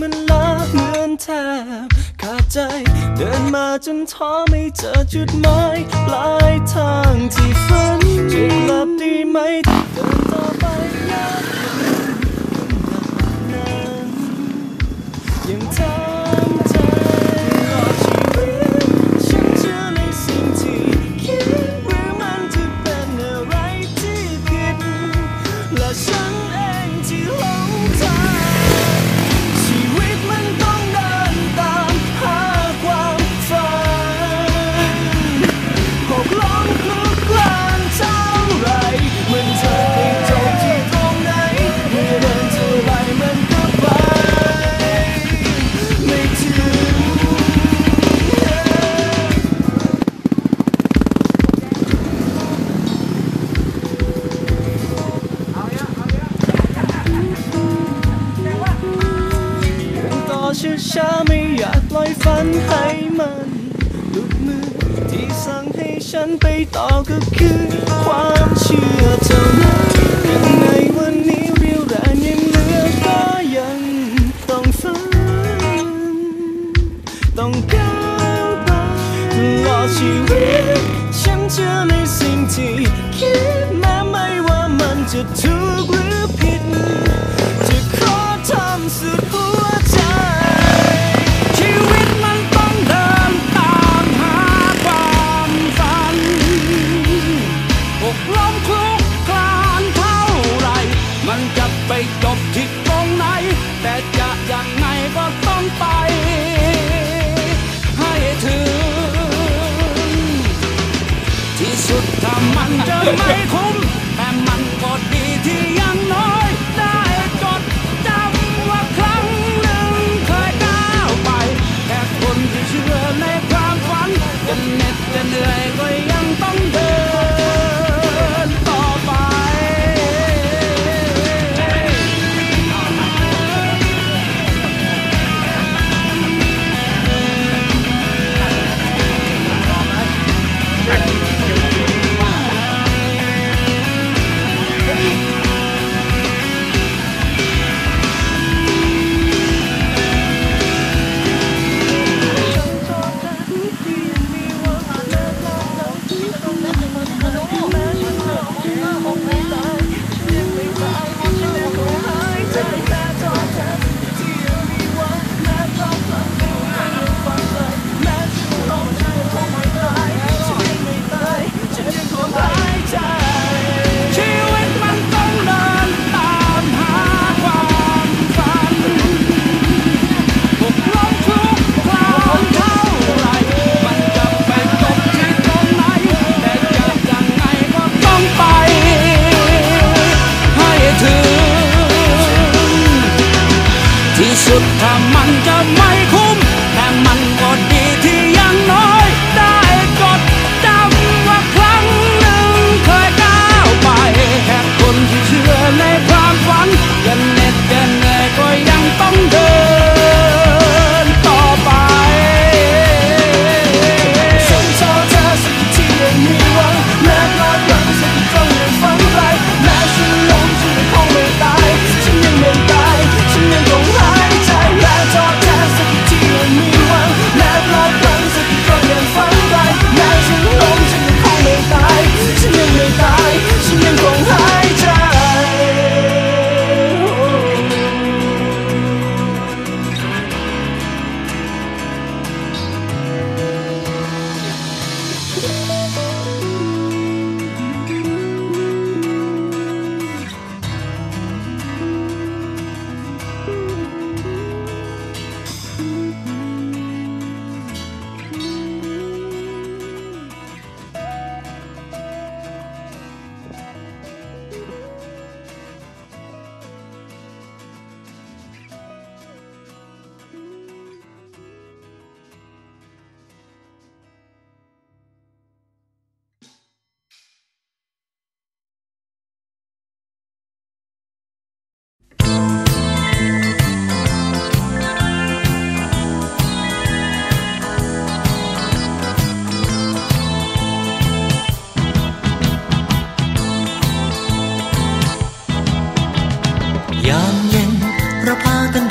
มันลาเหมือนแทบขาดใจ เดินมาจนท้อไม่เจอจุดหมายปลายทางที่ฝันจะกลับดีไหมเดินต่อไปยากนั้ยังเธอ อยากลอยฝันให้มันหลุดมือ ที่สั่งให้ฉันไปต่อก็คือความเชื่อเท่านั้นยังไงวันนี้เรียวแรงยังเหลือก็ยังต้องฝัน ต้องก้าวไปตลอดชีวิตฉันเชื่อในสิ่งที่คิดแม้ไม่ว่ามันจะทุกข์ and I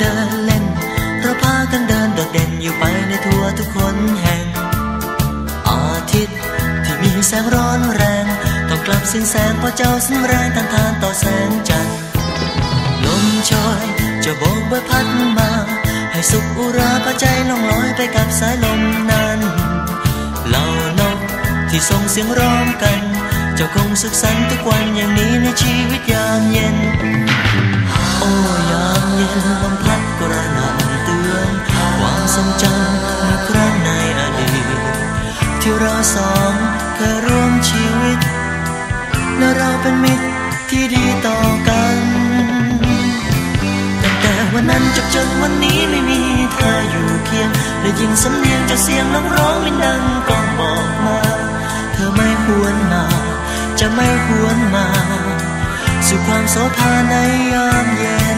เดินเล่น เราพากันเดินโดดเด่นอยู่ไปในทั่วทุกคนแห่ง อาทิตย์ที่มีแสงร้อนแรง ต้องกลับสิ้นแสงเพราะเจ้าสิ้นแรงต้านทานต่อแสงจันทร์ ลมชอยจะโบกใบพัดมา ให้สุขอุราพาใจล่องลอยไปกับสายลมนั้นเหล่านกที่ส่งเสียงร้องกัน เจ้าคงสุขสันต์ทุกวันอย่างนี้ในชีวิตยามเย็นโอ้ ยามลมพัดกระหน่ำเตือนความทรงจำเมื่อครั้งในอดีตที่เราสองเคยร่วมชีวิต และเราเป็นมิตรที่ดีต่อกันตั้งแต่วันนั้นจบจนวันนี้ไม่มีเธออยู่เคียงได้ยินสำเนียงจากเสียงนักร้องมินดังกองบอกมา เธอไม่หวนมา จะไม่หวนมา สู่ความโสภาในยามเย็น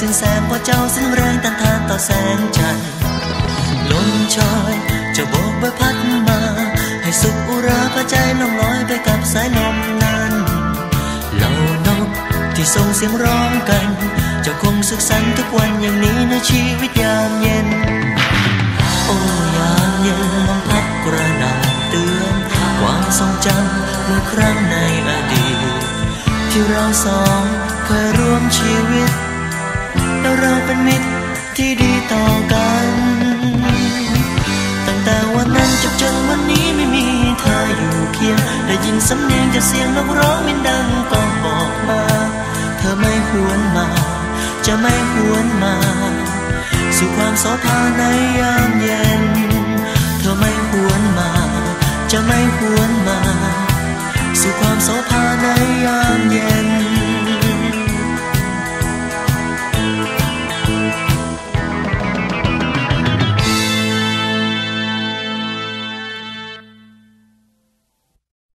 สิ้นแสงพราะเจ้าสิ้นแรงต้านทานต่อแสงจันทร์ลมชอยจะโบกใบพัดมา ให้สุขอุราพาใจล่องลอยไปกับสายลมนั้นเหล่านกที่ส่งเสียงร้องกัน จะคงสุขสันต์ทุกวันอย่างนี้ในชีวิตยามเย็น โอ้ยามเย็นลมพัดกระหน่ำเตือนความทรงจำเมื่อครั้งในอดีตที่เราสองเคยร่วมชีวิต แล้วเราเป็นมิตรที่ดีต่อกัน ตั้งแต่วันนั้นจบจนวันนี้ไม่มีเธออยู่เคียง ได้ยินสำเนียงจากเสียงนกร้องมินดังก็บอกมา เธอไม่หวนมา จะไม่หวนมา สู่ความโสภาในยามเย็น เธอไม่หวนมา จะไม่หวนมา สู่ความโสภาในยาม